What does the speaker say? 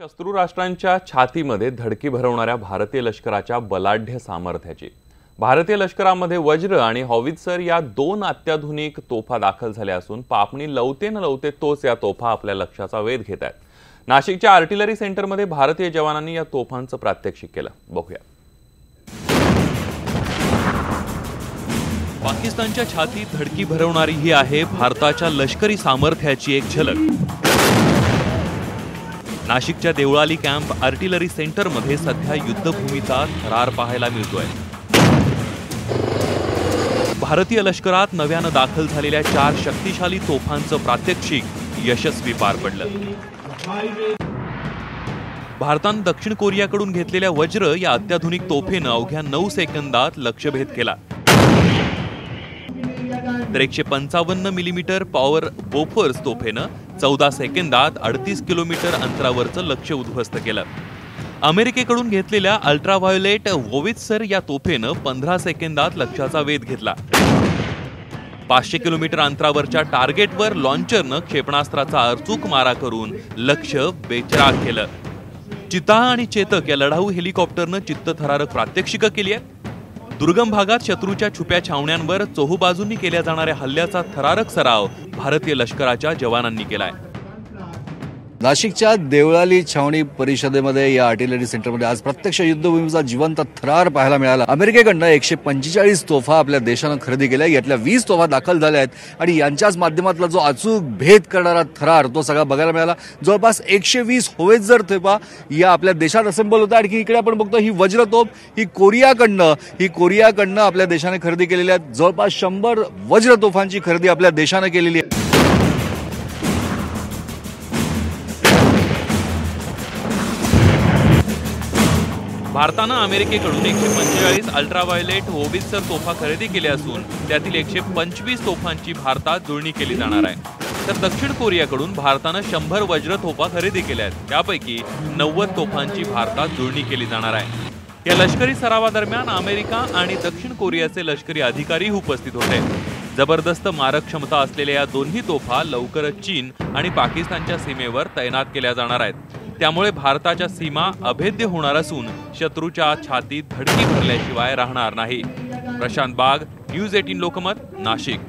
शत्रू राष्ट्रांच्या छातीमध्ये धडकी भरवणाऱ्या भारतीय लष्कराच्या बलाढ्य सामर्थ्याची. भारतीय लष्करामध्ये वज्र आणि हॉवित्सर या दोन अत्याधुनिक तोफा दाखल झाल्या असून पापणी लवते न लवते तोच या तोफा आपल्या लक्षाचा वेध घेत आहेत. नाशिकच्या आर्टिलरी सेंटरमध्ये भारतीय जवानांनी या तोफांचं प्रात्यक्षिक केलं. बघूया. पाकिस्तानच्या छातीत धडकी भरवणारी ही आहे भारताच्या लष्करी सामर्थ्याची एक झलक. नाशिकच्या देवळाली कॅम्प आर्टिलरी सेंटरमध्ये सध्या युद्धभूमीचा थरार पाहायला मिळतोय. भारतीय लष्करात नव्यानं दाखल झालेल्या चार शक्तिशाली तोफांचं प्रात्यक्षिक यशस्वी पार पडलं. भारतानं दक्षिण कोरियाकडून घेतलेल्या वज्र या अत्याधुनिक तोफेनं अवघ्या नऊ सेकंदात लक्षभेद केला. तर एकशे पंचावन्न मिलीमीटर पॉवर बोफर्स तोफेनं चौदा सेकंदात अडतीस किलोमीटर अंतरावरचं लक्ष उद्ध्वस्त केलं. अमेरिकेकडून घेतलेल्या अल्ट्राव्हायोलेट वोवित्सर या तोफेनं पंधरा सेकंदात लक्ष्याचा वेध घेतला. पाचशे किलोमीटर अंतरावरच्या टार्गेटवर लॉन्चरनं क्षेपणास्त्राचा अचूक मारा करून लक्ष बेचराग केलं. चिता आणि चेतक या लढाऊ हेलिकॉप्टरनं चित्तथरारक प्रात्यक्षिकं केली आहेत. दुर्गम भागात शत्रूच्या छुप्या छावण्यांवर चोहूबाजूंनी केल्या जाणाऱ्या हल्ल्याचा थरारक सराव भारतीय लष्कराच्या जवानांनी केलाय. नाशिकच्या देवळाली छावणी परिषदेमध्ये या आर्टिलरी सेंटरमध्ये आज प्रत्यक्ष युद्धभूमीचा जिवंत थरार पाहायला मिळाला. अमेरिकेकडनं एकशे पंचेचाळीस तोफा आपल्या देशानं खरेदी केल्या. यातल्या वीस तोफा दाखल झाल्या आहेत आणि यांच्याच माध्यमातला जो अचूक भेद करणारा थरार तो सगळा बघायला मिळाला. जवळपास एकशे वीस होवेजर तोफा या आपल्या देशात असेंबल होत्या. आणखी इकडे आपण बघतो ही वज्र तोफ ही कोरियाकडनं ही कोरियाकडनं आपल्या देशाने खरेदी केलेल्या आहेत. जवळपास शंभर वज्र तोफांची खरेदी आपल्या देशानं केलेली आहे. भारतानं अमेरिकेकडून एकशे पंचेचाळीस अल्ट्राव्हायलेट होवित्सर तोफा खरेदी केल्या असून त्यातील एकशे पंचवीस तोफांची भारतात जुळणी केली जाणार आहे. तर दक्षिण कोरियाकडून भारतानं शंभर वज्र तोफा खरेदी केल्या आहेत. त्यापैकी नव्वद तोफांची भारतात जुळणी केली जाणार आहे. या लष्करी सरावादरम्यान अमेरिका आणि दक्षिण कोरियाचे लष्करी अधिकारी उपस्थित होते. जबरदस्त मारक क्षमता असलेल्या या दोन्ही तोफा लवकरच चीन आणि पाकिस्तानच्या सीमेवर तैनात केल्या जाणार आहेत. त्यामुळे भारताच्या सीमा अभेद्य होणार असून शत्रूच्या छातीत धडकी भरल्याशिवाय राहणार नाही. प्रशांत बाग न्यूज एटीन लोकमत नाशिक.